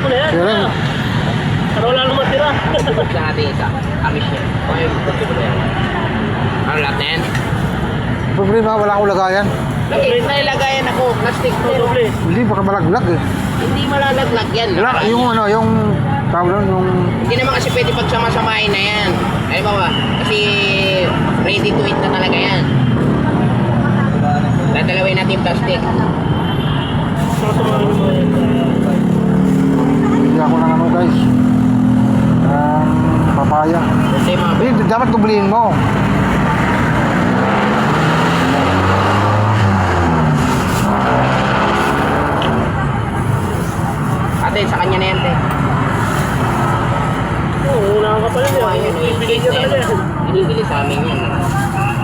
mo na yan. Lang. Para wala nang matira. Tapos lang natin isa. Amis niya. Gusto ko yan. Ano lahat na yan? Problema, wala akong lagayan. Lagi, nailagayan ako. Plastic to. Doble. Hindi, baka malaglag eh. Hindi malalaglag yan. Wala, yung ano, yung tawag yung Hindi naman kasi pwede pagsama-samahin na yan. Ay ba ba? Kasi ready to eat na talaga yan. Dadalawin natin yung plastic. Hindi ako ng guys. Um, papaya. Kasi mga Hindi, dapat tublihin mo. Ate, sa kanya na yan, te. Oo, una ka pala Gawa niya. yun eh. Ibigay niya talaga yan. Binibili sa amin yan.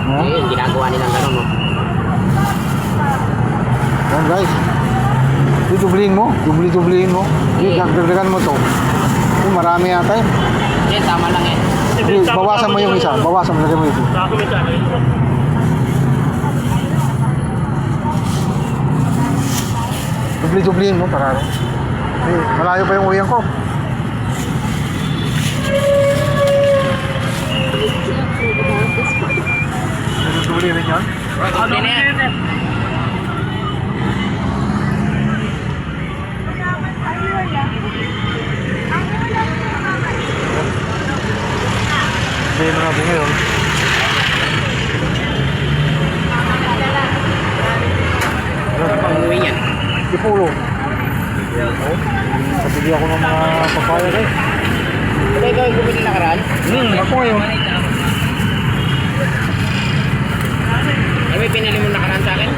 No? Ayun, ginagawa nilang gano'n. No? Yan guys. Hindi, tublihin mo. Dubli-dublihin mo. Hindi, dagdagan mo to. Yung marami yata eh. Yan, tama lang yan. Hindi, bawasan mo yung isa. Bawasan mo, lagyan mo ito. Sa akin, sa akin. Dubli-dublihin mo para. Hindi, malayo pa yung uyang ko. Dubli rin yun? Ano na yan? Hindi mo natin ngayon. Ano pang uwi yan? Ipulo. Kapili ako ng mga papaya guys. Ito ikaw yung bumili na karan? Hmm, ako ngayon. Ano may pinili mo na karan sa akin?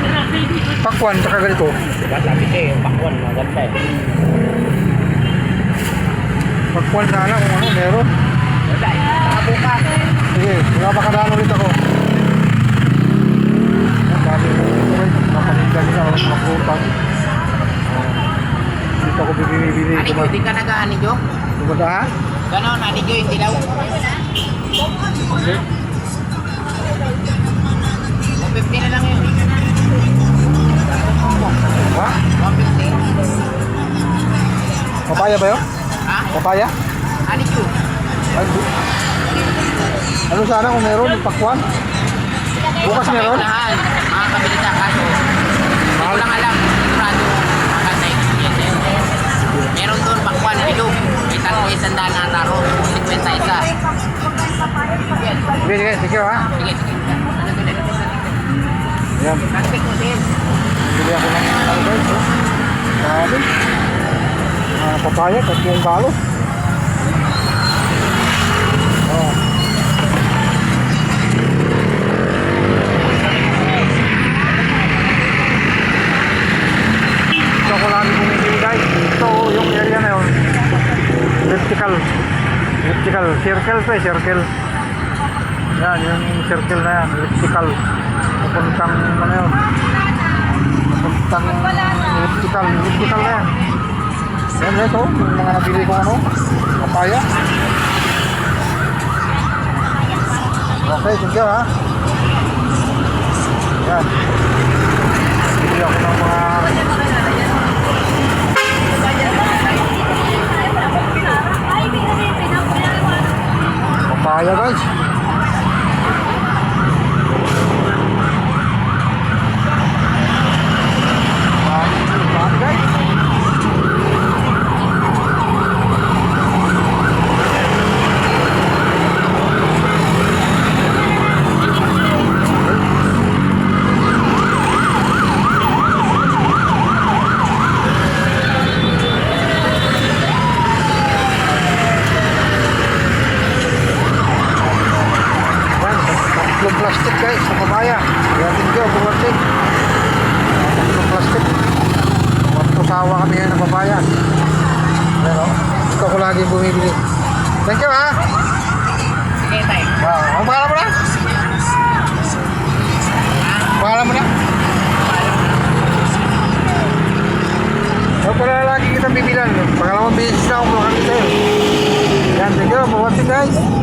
Pakwan, tsaka ganito. Diba sabi ko eh, pakwan, maganda eh. Pakwan sana kung ano, meron. Wala eh, saka bukas. Sige, nakapakadaan ulit ako. Ang dami ko guys. Napaninda nila ako ng mga prutas. Ah, Dito ako bibili-bili. Ani ko, hindi ka nag-ani Jo? Kumada ha? Ganon, ani Jo, hindi daw. Hindi. 150 na lang yun. Ha? 150. Papaya ba yun? Papaya? Ani Jo? Ay, Ano sana kung meron? Pakwan? Bukas meron? Makakabili ka kaso. Hindi ko lang alam, sigurado maganda yung experience. Meron doon pakwan, bilog. May tatlo isang daan na taro. 50 isa. Sige, sige, sige ha? Sige, sige. Ayan. Bili ako ng guys, oh. Mga papaya, tatlong balo. Oh. Ito ko lagi guys. Ito yung area na yun. Vertical. Vertical. Circle to eh, circle. Yan, yung circle na yan. Vertical. Papuntang ano yun. Papuntang elliptical, elliptical na yan. Yan na ito, yung mga nabili ko ano, papaya. Okay, thank you ha. Yan. Bili ako ng mga papaya guys. Guys sa papaya. Kaya tingko, plastic. Tatlong plastic. Matusawa kami ngayon ng papaya. Pero, ito ko lagi bumibili. Thank you ha. Sige, tayo. Wow. Ang pangalan mo na? Pangalan mo na? Ito pala lagi kita bibilan. Pangalawang beses na ako kami sa'yo. Yan, thank you guys.